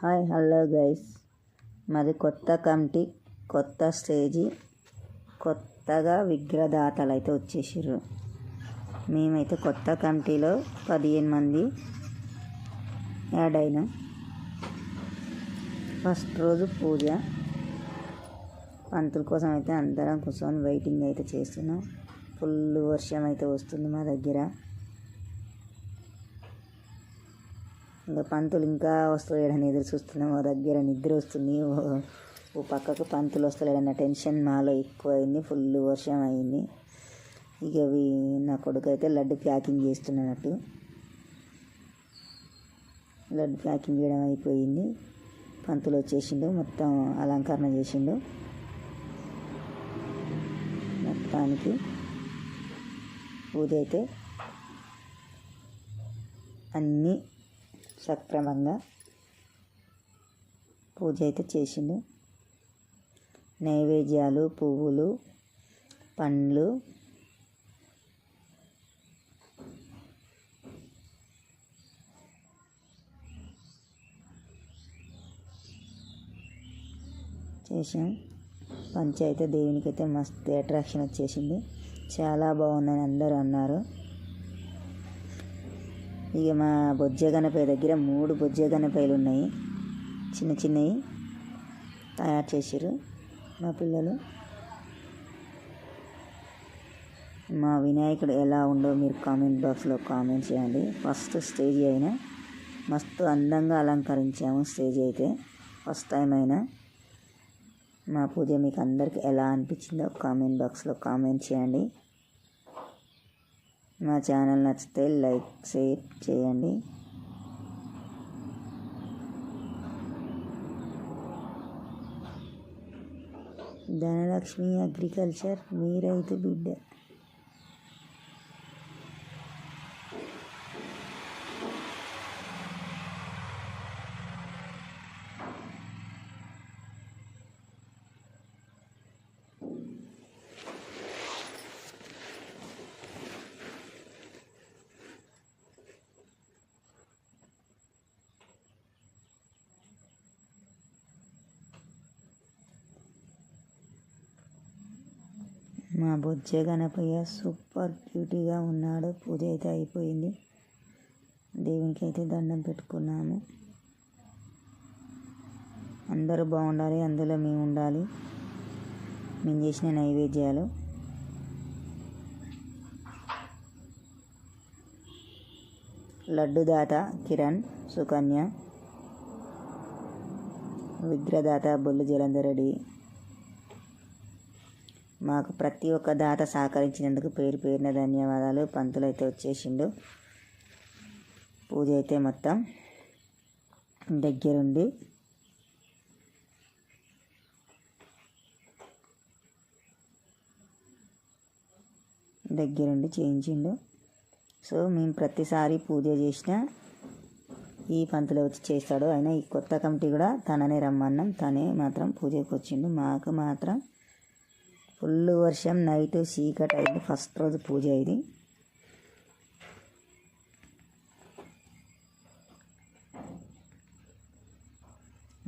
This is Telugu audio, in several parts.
Hi hello guys. మరి కొత్త కమిటీ కొత్త స్టేజీ కొత్తగా విగ్రహదాతలు అయితే వచ్చేసారు మేమైతే కొత్త కమిటీలో పదిహేను మంది యాడ్ అయినాం. ఫస్ట్ రోజు పూజ. పంతుల కోసం అయితే అందరం కూర్చొని వెయిటింగ్ అయితే చేస్తున్నాం. ఫుల్ వర్షం అయితే వస్తుంది మా దగ్గర. ఇంకా పంతులు ఇంకా వస్తలేడని ఎదురు చూస్తున్నాం. ఓ దగ్గర నిద్ర వస్తుంది. ఓ- ఓ పక్కకు పంతులు వస్తలేడన్న టెన్షన్ మాలో ఎక్కువ అయింది ఫుల్ వర్షం అయింది. ఇక అవి నా కొడుకు అయితే లడ్డు ప్యాకింగ్ చేస్తున్నట్టు లడ్డు ప్యాకింగ్ చేయడం అయిపోయింది. పంతులు వచ్చేసిండు. మొత్తం అలంకరణ చేసిండు. మొత్తానికి ఊదైతే అయితే అన్నీ సక్రమంగా పూజ అయితే చేసిండు. నైవేద్యాలు పువ్వులు పండ్లు చేసాం పంచాయతీ దేవునికి అయితే మస్తు అట్రాక్షన్ వచ్చేసింది. చాలా బాగుందని అందరూ అన్నారు. ఇక మా బొజ్జ గణపై దగ్గర మూడు బొజ్జ గణపైలు ఉన్నాయి. చిన్న చిన్నవి తయారు చేసారు మా పిల్లలు. మా వినాయకుడు ఎలా ఉండో మీరు కామెంట్ బాక్స్లో కామెంట్ చేయండి. ఫస్ట్ స్టేజ్ అయినా మస్తు అందంగా అలంకరించాము స్టేజ్ అయితే. ఫస్ట్ టైం అయినా మా పూజ మీకు అందరికీ ఎలా అనిపించిందో కామెంట్ బాక్స్లో కామెంట్ చేయండి. మా ఛానల్ నచ్చితే లైక్ షేర్ చేయండి. ధనలక్ష్మి అగ్రికల్చర్ మీ రైతు బిడ్డ. మా బొజ్జ గణపయ్య సూపర్ క్యూటీగా ఉన్నాడు. పూజ అయితే అయిపోయింది. దేవునికి అయితే దండం పెట్టుకున్నాము. అందరూ బాగుండాలి అందులో మేము ఉండాలి. మేము చేసిన నైవేద్యాలు. లడ్డుదాత కిరణ్ సుకన్య విగ్రహదాత బొల్లు జలంధర్ రెడ్డి మాకు ప్రతి ఒక్క దాత సహకరించినందుకు పేరు పేరున ధన్యవాదాలు. పంతులు అయితే వచ్చేసిండు. పూజ అయితే మొత్తం దగ్గరుండి దగ్గరుండి చేయించిండు. సో మేము ప్రతిసారి పూజ చేసినా ఈ పంతులు వచ్చి చేస్తాడు. అయినా ఈ కొత్త కమిటీ కూడా తననే రమ్మన్నాం. తనే మాత్రం పూజకు వచ్చిండు. మాకు మాత్రం ఫుల్ వర్షం నైట్ చీకటి అయింది ఫస్ట్ రోజు పూజ ఇది.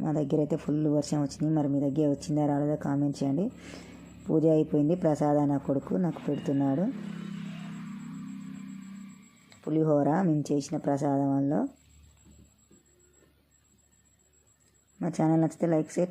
మా దగ్గర అయితే ఫుల్ వర్షం వచ్చింది. మరి మీ దగ్గర వచ్చిందా రాలేదా కామెంట్ చేయండి. పూజ అయిపోయింది. ప్రసాద నా కొడుకు నాకు పెడుతున్నాడు. పులిహోర మేము చేసిన ప్రసాదంలో మా ఛానల్ నచ్చితే లైక్ షేర్